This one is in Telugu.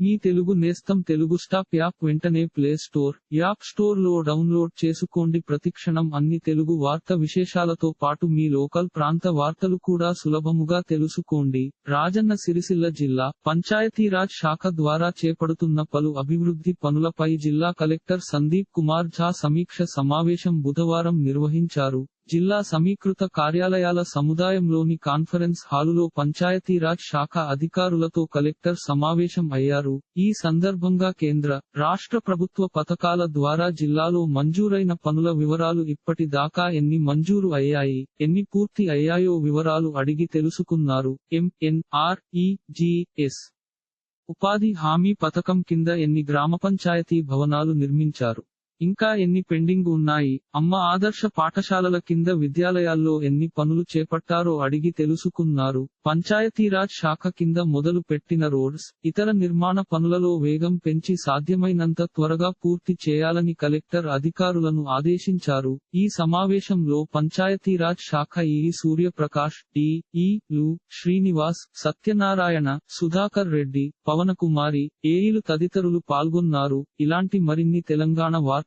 మీ తెలుగు నేస్తం తెలుగు స్టాప్ యాప్ వెంటనే ప్లే స్టోర్ యాప్ స్టోర్లో డౌన్లోడ్ చేసుకోండి. ప్రతిక్షణం అన్ని తెలుగు వార్త విశేషాలతో పాటు మీ లోకల్ ప్రాంత వార్తలు కూడా సులభముగా తెలుసుకోండి. రాజన్న సిరిసిల్ల జిల్లా పంచాయతీరాజ్ శాఖ ద్వారా చేపడుతున్న పలు అభివృద్ధి పనులపై జిల్లా కలెక్టర్ సందీప్ కుమార్ ఝా సమీక్ష సమావేశం బుధవారం నిర్వహించారు. జిల్లా సమీకృత కార్యాలయాల సముదాయంలోని కాన్ఫరెన్స్ హాలులో పంచాయతీరాజ్ శాఖ అధికారులతో కలెక్టర్ సమావేశం అయ్యారు. ఈ సందర్భంగా కేంద్ర రాష్ట్ర ప్రభుత్వ పథకాల ద్వారా జిల్లాలో మంజూరైన పనుల వివరాలు ఇప్పటి దాకా ఎన్ని మంజూరు అయ్యాయి ఎన్ని పూర్తి అయ్యాయో వివరాలు అడిగి తెలుసుకున్నారు. ఎంఎన్ఆర్ ఈజీఎస్ ఉపాధి హామీ పథకం కింద ఎన్ని గ్రామ పంచాయతీ భవనాలు నిర్మించారు? ఇంకా ఎన్ని పెండింగ్ ఉన్నాయి? అమ్మ ఆదర్శ పాఠశాలల కింద విద్యాలయాల్లో ఎన్ని పనులు చేపట్టారో అడిగి తెలుసుకున్నారు. పంచాయతీరాజ్ శాఖ కింద మొదలు పెట్టిన రోడ్స్ ఇతర నిర్మాణ పనులలో వేగం పెంచి సాధ్యమైనంత త్వరగా పూర్తి చేయాలని కలెక్టర్ అధికారులను ఆదేశించారు. ఈ సమావేశంలో పంచాయతీరాజ్ శాఖ ఈ సూర్యప్రకాష్ టి ఈ లు శ్రీనివాస్ సత్యనారాయణ సుధాకర్ రెడ్డి పవనకుమారి ఏఈలు తదితరులు పాల్గొన్నారు. ఇలాంటి మరిన్ని తెలంగాణ వార్త